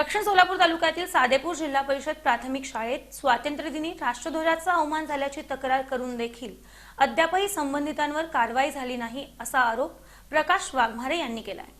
दक्षिण सोलापूर तालुक्यातील सादेपूर जिल्हा परिषद प्राथमिक शाळेत स्वातंत्र्यदिनी राष्ट्रध्वजाचा अवमान झाल्याची तक्रार करून देखील अद्यापही संबंधितांवर कारवाई झाली नाही असा आरोप प्रकाश वाघमारे यांनी केला आहे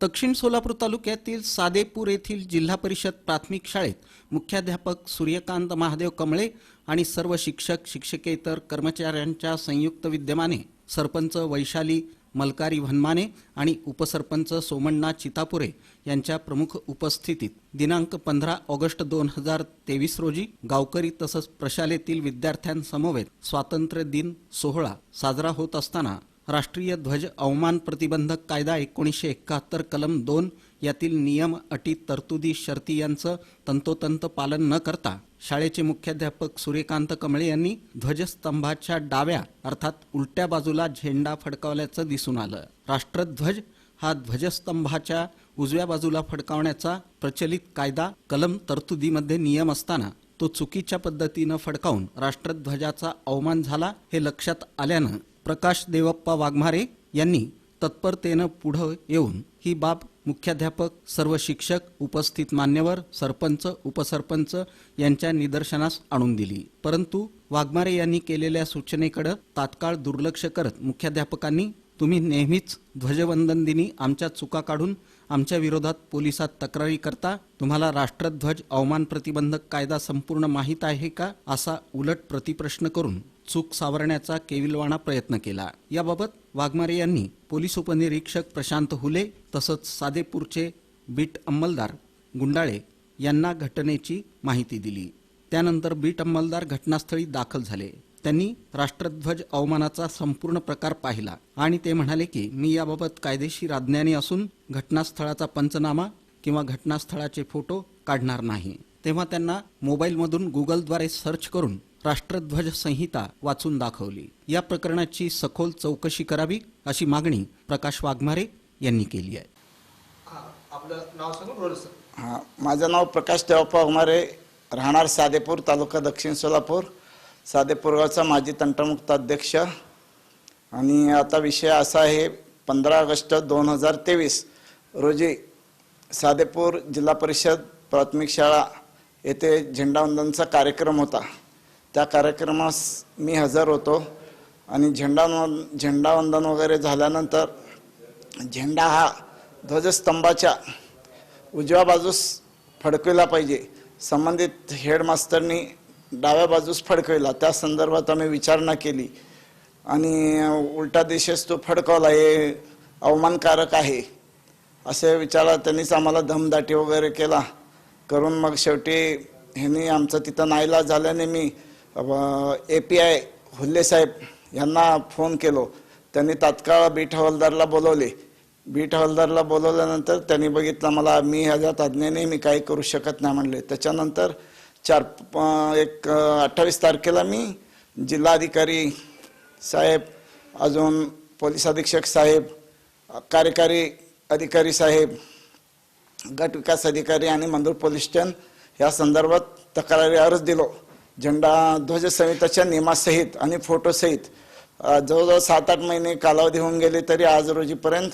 दक्षिण सोलापूर तालुक्यातील सादेपूर येथील जिल्हा परिषद प्राथमिक शाळेत मुख्याध्यापक सूर्यकांत महादेव कमळे आणि सर्व शिक्षक शिक्षकेतर कर्मचाऱ्यांच्या संयुक्त विद्यमाने सरपंच वैशाली मलकारी भन्माने आणि उपसरपंच सोमण्णा चितापुरे यांच्या प्रमुख उपस्थितीत दिनांक पंधरा ऑगस्ट दोन हजार तेवीस रोजी गावकरी तसंच प्रशालेतील विद्यार्थ्यांसमवेत स्वातंत्र्य दिन सोहळा साजरा होत असताना राष्ट्रीय ध्वज अवमान प्रतिबंधक कायदा एकोणीसशे एकाहत्तर कलम दोन यातील नियम अटी तरतुदी शर्ती यांचं तंतोतंत पालन न करता शाळेचे मुख्याध्यापक सूर्यकांत कमळे यांनी ध्वजस्तंभाच्या डाव्या अर्थात उलट्या बाजूला झेंडा फडकावल्याचं दिसून आलं. राष्ट्रध्वज हा ध्वजस्तंभाच्या उजव्या बाजूला फडकावण्याचा प्रचलित कायदा कलम तरतुदीमध्ये नियम असताना तो चुकीच्या पद्धतीनं फडकावून राष्ट्रध्वजाचा अवमान झाला हे लक्षात आल्यानं प्रकाश देवप्पा वाघमारे यांनी तत्परतेनं पुढं येऊन ही बाब मुख्याध्यापक सर्व शिक्षक उपस्थित मान्यवर सरपंच उपसरपंच यांच्या निदर्शनास आणून दिली. परंतु वाघमारे यांनी केलेल्या सूचनेकडे तात्काळ दुर्लक्ष करत मुख्याध्यापकांनी तुम्ही नेहमीच ध्वजवंदन दिनी आमच्या चुका काढून आमच्या विरोधात पोलिसात तक्रारी करता. तुम्हाला राष्ट्रध्वज अवमान प्रतिबंधक कायदा संपूर्ण माहीत आहे का? असा उलट प्रतिप्रश्न करून चूक सावरण्याचा केविलवाणा प्रयत्न केला. याबाबत वाघमारे यांनी पोलीस उपनिरीक्षक प्रशांत हुले तसंच सादेपूरचे बीट अंमलदार गुंडाळे यांना घटनेची माहिती दिली. त्यानंतर बीट अंमलदार घटनास्थळी दाखल झाले. त्यांनी राष्ट्रध्वज अवमानाचा संपूर्ण प्रकार पाहिला आणि ते म्हणाले की मी याबाबत कायदेशीर अज्ञानी असून घटनास्थळाचा पंचनामा किंवा घटनास्थळाचे फोटो काढणार नाही. तेव्हा त्यांना मोबाईलमधून गुगलद्वारे सर्च करून राष्ट्रध्वज संहिता वाचून दाखवली. या प्रकरणाची सखोल चौकशी करावी अशी मागणी प्रकाश वाघमारे यांनी केली आहे. आपलं नाव सांगून रोल सर. माझं नाव प्रकाश देवप्पा उमारे राहणार सादेपूर तालुका दक्षिण सोलापूर. साधेपूरगावचा माजी तंटमुक्त अध्यक्ष. आणि आता विषय असा आहे पंधरा ऑगस्ट दोन हजार तेवीस रोजी साधेपूर जिल्हा परिषद प्राथमिक शाळा येथे झेंडावंदनचा कार्यक्रम होता. त्या कार्यक्रमास मी हजर होतो. आणि झेंडावंद झेंडावंदन वगैरे झाल्यानंतर झेंडा हा ध्वजस्तंभाच्या उजव्या बाजूस फडकविला पाहिजे. संबंधित हेडमास्टरनी डाव्या बाजूस फडकविला. त्या संदर्भात आम्ही विचारणा केली. आणि उलटा दिशेस तो फडकवला हे अवमानकारक आहे. असे विचारला त्यांनीच आम्हाला धमदाटी वगैरे केला. करून मग शेवटी ह्यांनी आमचं तिथं नाईला झाल्याने मी ए पी आय हुल्ले साहेब यांना फोन केलो. त्यांनी तात्काळ बीट हवालदारला बोलवले. बीट हवालदारला बोलवल्यानंतर त्यांनी बघितलं मला मी ह्याच्यात आज्ञेने मी काही करू शकत नाही म्हणले. त्याच्यानंतर चार एक अठ्ठावीस तारखेला मी जिल्हाधिकारी साहेब अजून पोलीस अधीक्षक साहेब कार्यकारी अधिकारी साहेब गट विकास अधिकारी आणि मंदूर पोलीस स्टेशन या संदर्भात तक्रारी अर्ज दिलो. झेंडा ध्वज संहिताच्या नियमासहित आणि फोटोसहित जवळजवळ सात आठ महिने कालावधी होऊन गेले तरी आज रोजीपर्यंत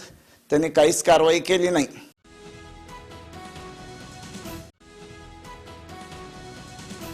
त्यांनी काहीच कारवाई केली नाही.